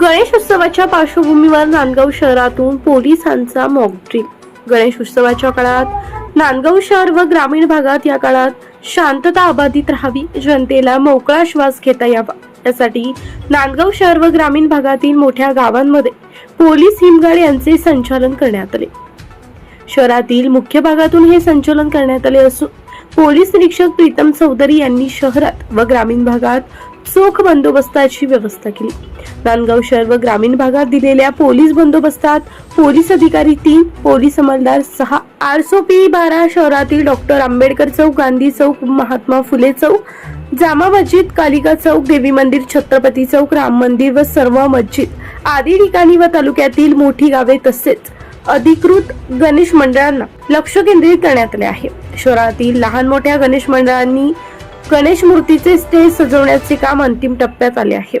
गणेश उत्सवाच्या पार्श्वभूमीवर नांदगाव शहरातून पोलिसांचा मॉकड्रिल गणेश उत्सवाच्या काळात नांदगाव शहर व ग्रामीण भागात या काळात शांतता अबाधित राहावी जनतेला मोकळा श्वास घेता यावा. यासाठी नांदगाव शहर व ग्रामीण भागातील मोठ्या गावांमध्ये पोलीस हिमगाड यांचे संचालन करण्यात आले. शहरातील मुख्य भागातून हे संचलन करण्यात आले असून पोलीस निरीक्षक प्रीतम चौधरी यांनी शहरात व ग्रामीण भागात चोख बंदोबस्ताची व्यवस्था केली. नांदगाव शहर व ग्रामीण भागात दिलेल्या पोलीस बंदोबस्तात पोलीस अधिकारी तीन पोलीस अंमलदार सहा आरसोपी बारा शहरातील डॉक्टर आंबेडकर चौक गांधी चौक महात्मा फुले चौक जामा मस्जिद कालिका चौक देवी मंदिर छत्रपती चौक राम मंदिर व सर्व मस्जिद आदी ठिकाणी व तालुक्यातील मोठी गावे तसेच अधिकृत गणेश मंडळांना लक्ष केंद्रित करण्यात आले आहे. शहरातील लहान मोठ्या गणेश मंडळांनी गणेश मूर्तीचे स्टेज सजवण्याचे काम अंतिम टप्प्यात आले आहे.